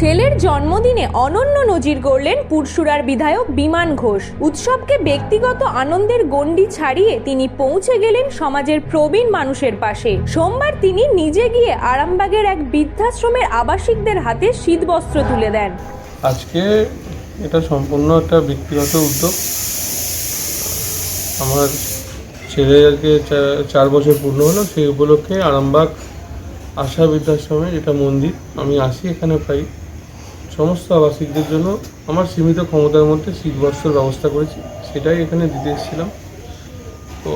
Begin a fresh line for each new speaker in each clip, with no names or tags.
ছেলের জন্মদিনে অনন্য নজির গড়লেন পুরসুরার বিধায়ক বিমান ঘোষ। উৎসবকে ব্যক্তিগত আনন্দের গণ্ডি ছাড়িয়ে তিনি পৌঁছে গেলেন সমাজের প্রবীণ মানুষের পাশে। সোমবার তিনি নিজে গিয়ে আরামবাগের এক বৃদ্ধাশ্রমের আবাসিকদের হাতে শীতবস্ত্র তুলে দেন।
আজকে এটা সম্পূর্ণ একটা ব্যক্তিগত উদ্যোগ। আমার ছেলেকে চা- চার বছর পূর্ণ হলো, সেই উপলক্ষে আরামবাগ আশা বৃদ্ধাশ্রমে যেটা মন্দির। আমি আসি এখানে প্রায় সমস্ত আবাসিকদের জন্য আমার সীমিত ক্ষমতার মধ্যে শীতবস্ত্রের ব্যবস্থা করেছি সেটাই এখানে দিতে এসেছিলাম। তো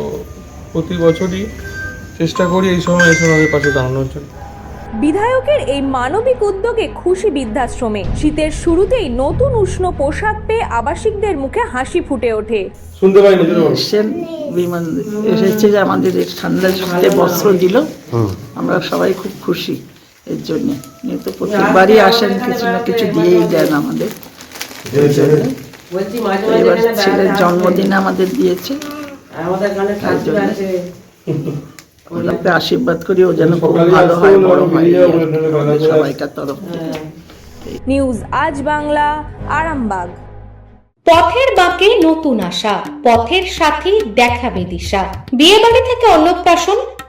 প্রতি বছরই চেষ্টা করি এই সময় এসে ওনাদের পাশে দাঁড়ানোর জন্য।
বিধায়কের এই মানবিক উদ্যোগে খুশি বৃদ্ধাশ্রমে শীতের শুরুতেই নতুন উষ্ণ পোশাক পেয়ে আবাসিকদের মুখে হাসি ফুটে ওঠে।
শুনতে
এসছেন বিমান এসেছে যে আমাদের ঠান্ডা শীতে বস্ত্র দিল। আমরা সবাই খুব খুশি। এর জন্য। উনি তো প্রত্যেকবারই আসেন কিছু না কিছু দিয়েই দেন আমাদের। এবার ছেলের জন্মদিনে আমাদের দিয়েছে।
আমাদের গানে
তাই জন্য। ওনাকে আশীর্বাদ করি ও যেন খুব ভালো হয় বড় হয়। সবাইকার তরফ থেকে।
নিউজ আজ বাংলা আরামবাগ।
পথের বাঁকে নতুন আশা পথের সাথী দেখাবে দিশা। বিয়ে বাড়ি থেকে অন্নপ্রাশন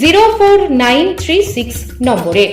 zero four nine three six নম্বরে।